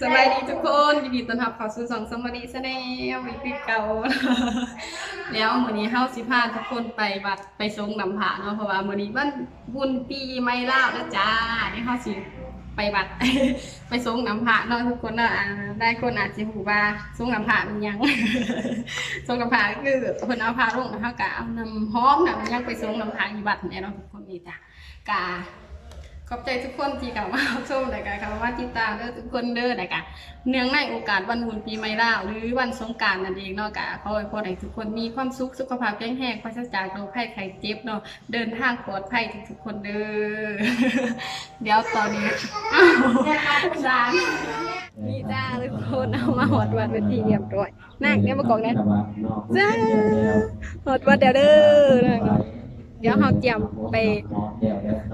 สบายดีทุกคนยินดีต้อนรับเข้าสู่สองสมดีแสดงวิธีเก่า แล้วมื้อนี้เฮาสิพาทุกคนไปวัดไปสงน้ำผาเนาะเพราะว่ามื้อนี้วันบุญปีใหม่ลาวแล้วจ้าเดี๋ยวเฮาสิไปวัด ไปสงน้ำผาเนาะทุกคนเนาะอ่าได้คนอาจสิฮู้ว่าสงน้ำผาเป็นหยัง สงน้ำผาก็คือเพิ่นเอาพาลงเฮาก็เอาน้ำหอมน้ำหยังไปสงน้ำผาอยู่วัดแน่เนาะทุกคนนี่จ้ะกา ขอบใจทุกคนที่เข้ามาชมรายการเข้ามาติดตามเด้อทุกคนเด้อรายการเนื่องในโอกาสวันบุญปีใหม่ลาวหรือวันสงกรานต์นั่นเองเนาะกะขอให้พวกเราทุกคนมีความสุขสุขภาพแข็งแรงปราศจากโรคภัยไข้เจ็บเนาะเดินทางปลอดภัยทุกๆคนเด้อเดี๋ยวตอนนี้อ้าวจานี่จ้าทุกคนเอามาหอดวันเป็นที่เรียบร้อยนั่งเนี่ยมากองเนี่ยจ้าหอดวันเดี๋ยวเด้อนั่ง เดี๋ยวเราเตรียมไป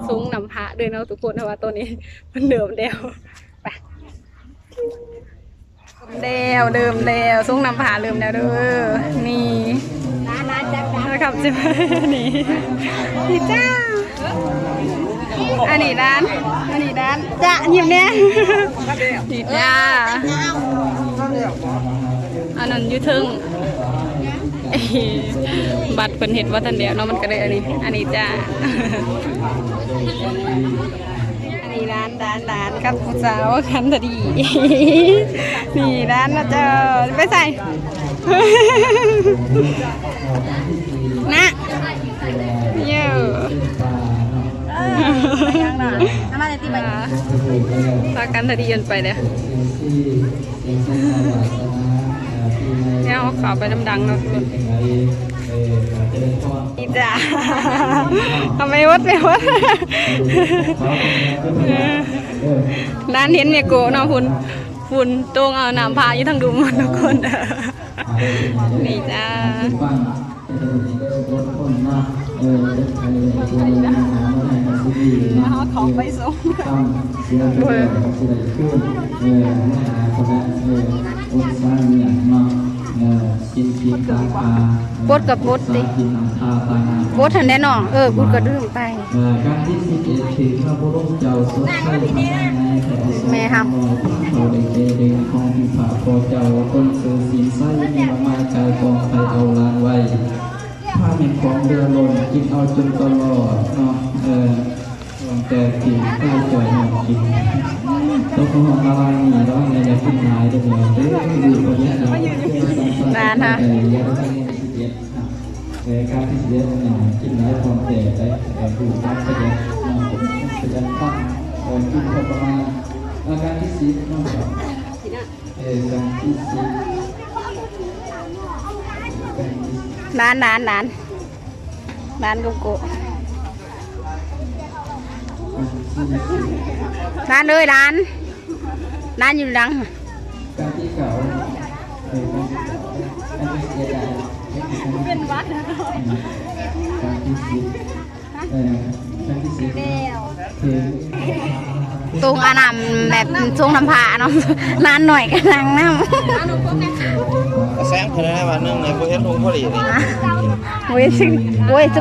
สูงนำพระด้วยเนาะทุกคนนะว่าตัวนี้ มันเดิมเดียวไปเดียวเดิมเดียวสูงนำพระเริ่มแล้วเด้อนี่นะครับจะนี่นี่จ้าอันนี้ด้าน อันนี้ด้านจ้าหยิบเนี่ยนี่จ้าอันนั้นยูทึงเอ้ย บัตรเพิ่นเห็นว่าทันเดียวเนาะมันก็เลยอันนี้ อันนี้จ้า อันนี้ร้านร้านร้านกับผู้สาวคันตดี นี่ร้านนะเจ้าไปใส่นะเยอะพากันตดีกันไปเด้อ เนี่ยเอาข่าวไปดังๆเนาะทุกคนอีจ้าทำไมวดไม่วดร้านเห็นเมียโกะเนาะคุณฝุ่นตรงเอาน้ำพาอยู่ทางดุมหมดทุกคนนี่จ้ามาเอาของไปส่งเว้ยเออ กินกินตาตาบดกับบดดิกินน้ำตาตาบดทันแน่นอนเออบุดก็ดื่มไปเออการที่สิเอ็ดถึงพระพุทธเจ้าสดใสในแต่แม่ครับเขาได้เด็กของพิพาโคเจ้าคนเสือสินไส้มีมามาใจกองไปเอาลานไว้ผ้าเหม็นของเรือลนกินเอาจนตลอดเนาะเออลองแต่กินข้าวจ่อยหอมกิน ตัวของละลายหนีร้อนในอย่าขึ้นหายด้อเด้อดูคนนี้นะนานฮะเอออย่าไปสิเอ็ดครับเออการที่สิเอ็ดเนี่ยกินแล้ความแต่ได้แต่ดูการแสดงเนาะแสดงตั้งเออกินพอประมาณอาการที่สิบเนาะเออการที่สิบการที่สิบร้านานานานโกโก้ร้านเลยนานการที่เก่าเออการที่เก่าการที่เสียดานเออการที่สิบคือตรงอานามแบบทรงน้ำผาเนาะร้านหน่อยกันนังน้แซงคนนั้นวันนึงเนี่ยพวกเห็นลุงพอดีนี่ำโอ้ยสิโอ้ยจะ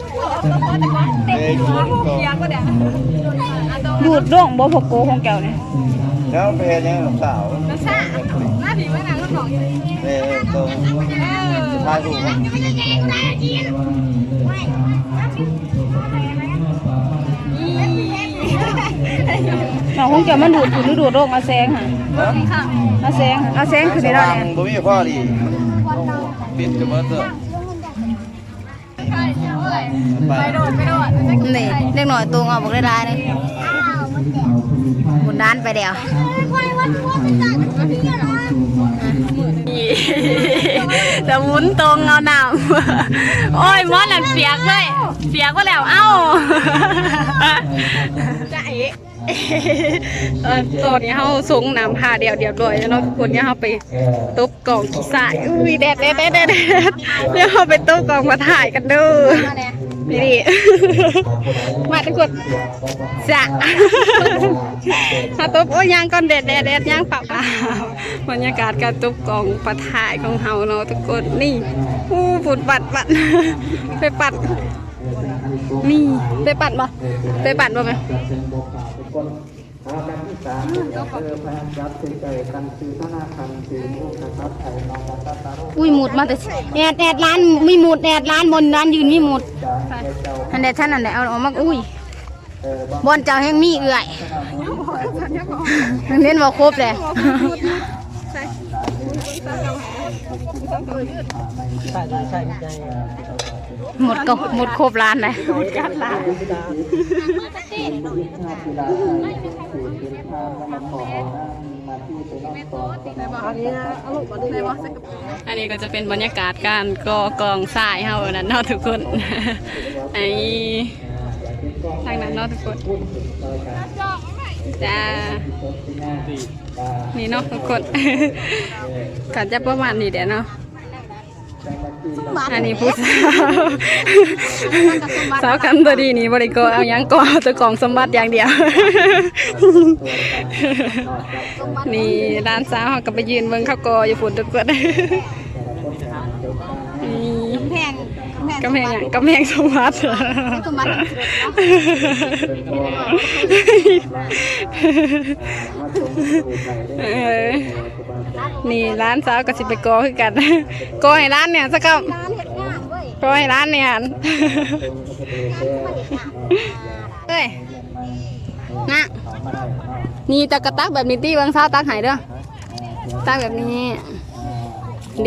เอาตรงเอาแต่ก่อนเต็มหัวพวกเกียร์ก็เดี๋ยวเอาตรงดูดร่องบ่พกโกของแก้วเนี่ยแล้วไปเห็นยังกับสาวน้ำชาหน้าผีไว้นางก็หนองอยู่เออตรงเออถ่ายรูปมันน้องคงจะมันดูดหรือดูดร่องเอาแสงค่ะเอาแสงเอาแสงคือสได้แล้วว่างเนี่ยบ่มีพอดีปิดกับเบิดเด้อ ไปโดดไปโดดนี่เล็กหน่อยตรงเอาบอกได้ลายเลย หมุนด้านไปเดียวจะหมุนตรงเอาหนาวโอ้ยมอสหลังเปียกเลยเปียกก็แล้ว เอ้าจะเอ๋เออตอนนี้เขาสูงน้ำผ่าเดียวเดียวด้วยแล้วเนาะทุกคนเนี่ยเขาไปตบกล่องขี้สายอุ้ยแดดแดดแดดแดดเดี๋ยวเขาไปตบกล่องมาถ่ายกันเด้อ นี่มาทุกคนจะถ้าตบโอ้ยยางก่อนแดดแดดแดดยางเปล่าเปล่าบรรยากาศการตบกองประถ่ายของเฮาเนาะทุกคนนี่อู้ปุดปัดปัดไปปัดนี่ไปปัดบ่ไปปัดบ่ไหมอาการที่สามเออพยายามจับใจกันคือธนาคารคือผู้กระทำไทยนองรัตตาโรอุ้ยหมุดมาแต่แอดแอดร้านมีหมุดแอดร้านบนร้านยืนมีหมุด อันเดท่านอันเดเอาออกมาอุ้ยบอลเจ้าแห่งมีเอื่อยเน้นว่าครบเลยหมดก็หมดครบร้านเลยอันนี้ก็จะเป็นบรรยากาศการกอกองทรายเฮานั่นเนาะทุกคน ไอ้ทางนั้นเนาะทุกคนจ้านี่เนาะทุกคนก็จะประมาณนี้เดี๋ยวเนาะอันนี้พูดสาวกันตัวดีนี่บริโกเอาหยังก็เอาแตัวกล่องสมบัติอย่างเดียว นี่ร้านสาวเขาก็ไปยืนเบิ่งเขากออยู่ฝุ่นทุกคน นี่ แพง กำแพงหยังกำแพงสมบัติสมบัติเออนี่ร้านสาวก็สิไปกอคือกันกอให้ร้านเนี่ยสักคร้านเห็ดงามเว้ยำกอให้ร้านเนี่ยเอ้ยนะนี่ตะกะตักแบบนี้ตีเบางสาวตักใหายเด้อตักแบบนี้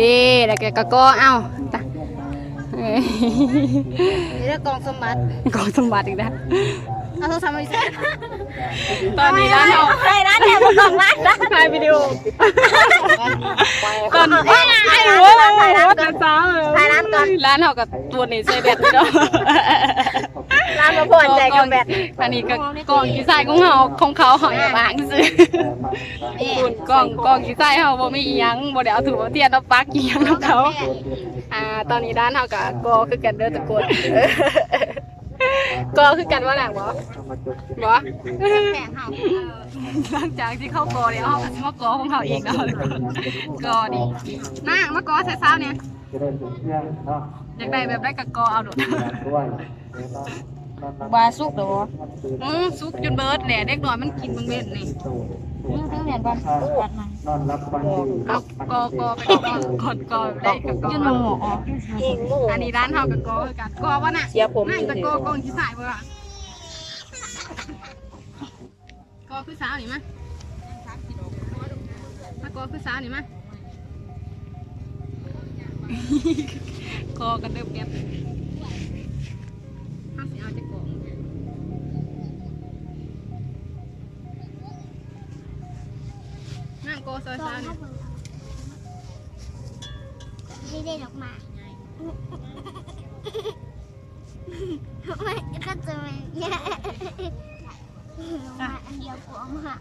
ดีแล้วแกก็กอเอาตักเอ้ย นี่เรื่องกองสมบัติกองสมบัติอีกแล้วเอาโทรศัพท์มาดิตอนนี้ร้านเราใช่ร้านเนี่ยบอกร้านนะถ่ายวิดีโอตอนไอ้ไอ้โว้ถ่ายร้านกันซ้ำถ่ายร้านก่อนร้านเขากับตัวนี้ใส่แบตนี่เนาะ ร้านมาพอนใจกับแบตอันนี้ก็กล่องกีใส่ของเขาของเขาหอยบางซื้อคุณกล่องกล่องกีใส่เขาบ่มีอีหยังบ่ได้เอาถูกเอาเทียนเอาปลักอีหยังของเขาอ่าตอนนี้ร้านเขากับกอคือกันเด้อทุกคนกอคือกันว่าหนักบ่บ่แพงเฮาหลังจากที่เข้ากอแล้วเขาก็สิมากอของเขาเองเนาะกอดินางมากอใส่ซ้าเนี่ยอยากได้แบบได้กับกอเอาโดด บาสุกเด้ออือซุกจนเบิดแหละเด็กน้อยมันกินมึงเล่นนี่นี่ทั้งเหรียญบอลวัดมานอนรับฟังดีเอากอกอไปกอกอนกอได้กับกอยืนหมูอ๋ออันนี้ร้านเฮากับกอคือกันกอว่าน่ะเสียผมนั่นกับกอกองที่ใส่บ่ล่ะกอคือสาวนี่มะมากอคือสาวนี่มะกอกันเด้อแป๊บ ซอยสาวเนี่ยไม่ได้ดอกม้ไม่ก็จะไม่เนี่ยมาอันเดียวกูเอามา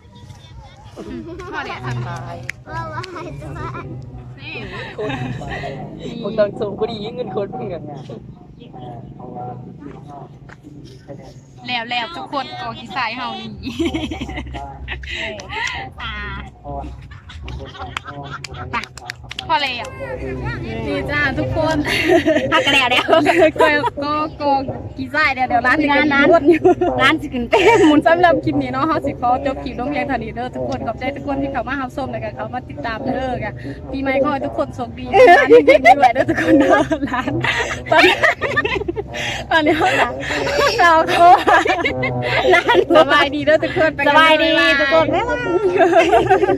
พ่อเดี๋ยวทำว่าว่าจะมานี่คนต่างส่งก็ดีเงินคนเพื่อนกันแล้วแล้วทุกคนกองที่ใส่เฮานี่อ่า ไปพอแล้วนี่จ้าทุกคนพักกันแล้วเดี๋ยวก็ก็ก็กี่ใส่เดี๋ยวเดี๋ยวร้านนี้ก็ร้านอยู่ร้านสิกินเต้นหมุนสำหรับคลิปนี้เนาะเฮาสิขอจบคลิปลงเพียงเท่านี้เด้อทุกคนขอบใจทุกคนที่เข้ามารับชมแล้วก็เข้ามาติดตามเด้อค่ะปีใหม่ขอให้ทุกคนโชคดีร้านเด็กๆด้วยเด้อทุกคนเด้อร้านตอนนี้ตอนนี้เฮาเราโคร้านสบายดีเด้อทุกคนไปสกันบายดีบ๊ทุกคนบ๊ายบาย